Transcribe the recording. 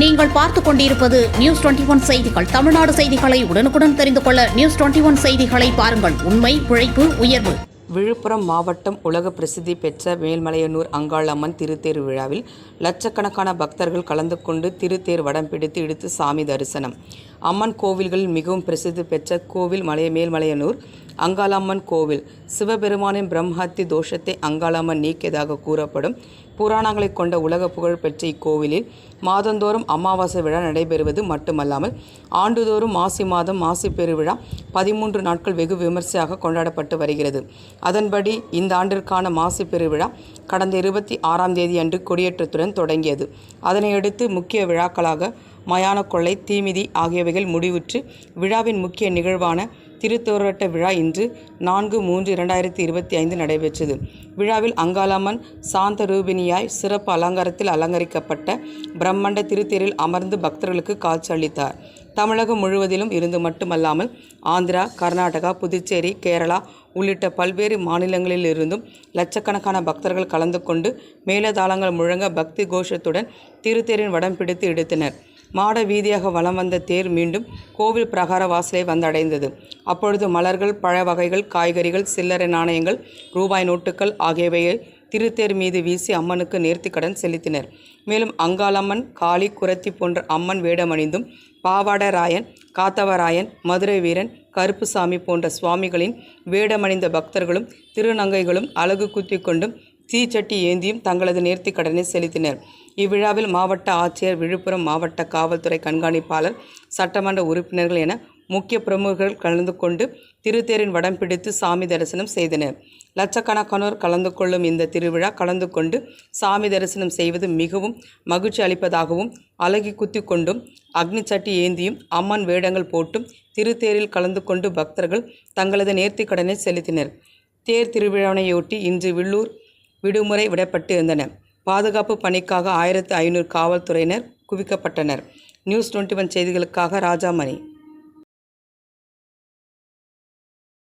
நீங்கள் பார்த்துக் கொண்டிருப்பது நியூஸ் டுவெண்டி ஒன் செய்திகள். தமிழ்நாடு செய்திகளை உடனுக்குடன் தெரிந்து கொள்ள நியூஸ் டுவெண்டி ஒன் செய்திகளை பாருங்கள். உண்மை உழைப்பு உயர்வு. விழுப்புரம் மாவட்டம் உலக பிரசித்தி பெற்ற மேல்மலையனூர் அங்காளம்மன் திருத்தேர் விழாவில் லட்சக்கணக்கான பக்தர்கள் கலந்து கொண்டு திருத்தேர் வடம் பிடித்து இழுத்து சாமி தரிசனம். அம்மன் கோவில்களில் மிகவும் பிரசித்தி பெற்ற கோவில் மலைய மேல்மலையனூர் அங்காளம்மன் கோவில். சிவபெருமானின் பிரம்மஹத்தி தோஷத்தை அங்காளம்மன் நீக்கியதாக கூறப்படும். புராணங்களை கொண்ட உலக புகழ் பெற்ற இக்கோவிலில் மாதந்தோறும் அமாவாசை விழா நடைபெறுவது மட்டுமல்லாமல் ஆண்டுதோறும் மாசி மாதம் மாசி பெருவிழா பதிமூன்று நாட்கள் வெகு விமர்சையாக கொண்டாடப்பட்டு வருகிறது. அதன்படி இந்த ஆண்டிற்கான மாசி பெருவிழா கடந்த இருபத்தி ஆறாம் தேதி அன்று கொடியேற்றத்துடன் தொடங்கியது. அதனையடுத்து முக்கிய விழாக்களாக மயான கொள்ளை தீமிதி ஆகியவைகள் முடிவுற்று விழாவின் முக்கிய நிகழ்வான திருத்தோரட்ட விழா இன்று நான்கு மூன்று இரண்டாயிரத்தி இருபத்தி ஐந்து நடைபெற்றது. விழாவில் அங்காளம்மன் சாந்த ரூபினியாய் சிறப்பு அலங்காரத்தில் அலங்கரிக்கப்பட்ட பிரம்மண்ட திருத்தேரில் அமர்ந்து பக்தர்களுக்கு காட்சி அளித்தார் தமிழகம் முழுவதிலும் இருந்து மட்டுமல்லாமல் ஆந்திரா கர்நாடகா புதுச்சேரி கேரளா உள்ளிட்ட பல்வேறு மாநிலங்களில் இருந்தும் லட்சக்கணக்கான பக்தர்கள் கலந்து கொண்டு மேலதாளங்கள் முழங்க பக்தி கோஷத்துடன் திருத்தேரின் வடம் பிடித்து எடுத்தனர் மாட வீதியாக வலம் வந்த தேர் மீண்டும் கோவில் பிரகார வாசலை வந்தடைந்தது. அப்பொழுது மலர்கள் பழ வகைகள் காய்கறிகள் சில்லறை நாணயங்கள் ரூபாய் நோட்டுகள் ஆகியவையை திருத்தேர் மீது வீசி அம்மனுக்கு நேர்த்திக்கடன் செலுத்தினர். மேலும் அங்காளம்மன் காளி குரத்தி போன்ற அம்மன் வேடமணிந்தும் பாவாடராயன் காத்தவராயன் மதுரை வீரன் கருப்புசாமி போன்ற சுவாமிகளின் வேடமணிந்த பக்தர்களும் திருநங்கைகளும் அழகு குத்தி கொண்டும் தீச்சட்டி ஏந்தியும் தங்களது நேர்த்திக் கடனை செலுத்தினர். இவ்விழாவில் மாவட்ட ஆட்சியர் விழுப்புரம் மாவட்ட காவல்துறை கண்காணிப்பாளர் சட்டமன்ற உறுப்பினர்கள் என முக்கிய பிரமுகர்கள் கலந்து கொண்டு திருத்தேரின் வடம் பிடித்து சாமி தரிசனம் செய்தனர். லட்சக்கணக்கானோர் கலந்து கொள்ளும் இந்த திருவிழா கலந்து கொண்டு சாமி தரிசனம் செய்வது மிகவும் மகிழ்ச்சி அளிப்பதாகவும் அழகி குத்தி கொண்டும் அக்னி சட்டி ஏந்தியும் அம்மன் வேடங்கள் போட்டும் திருத்தேரில் கலந்து கொண்டு பக்தர்கள் தங்களது நேர்த்திக் கடனை செலுத்தினர். தேர் திருவிழாவினையொட்டி இன்று வில்லூர் விடுமுறை விடப்பட்டு இருந்தன. பாதுகாப்பு பணிக்காக ஆயிரத்து ஐநூறு காவல்துறையினர் குவிக்கப்பட்டனர். நியூஸ் டுவெண்ட்டி ஒன் செய்திகளுக்காக ராஜாமணி.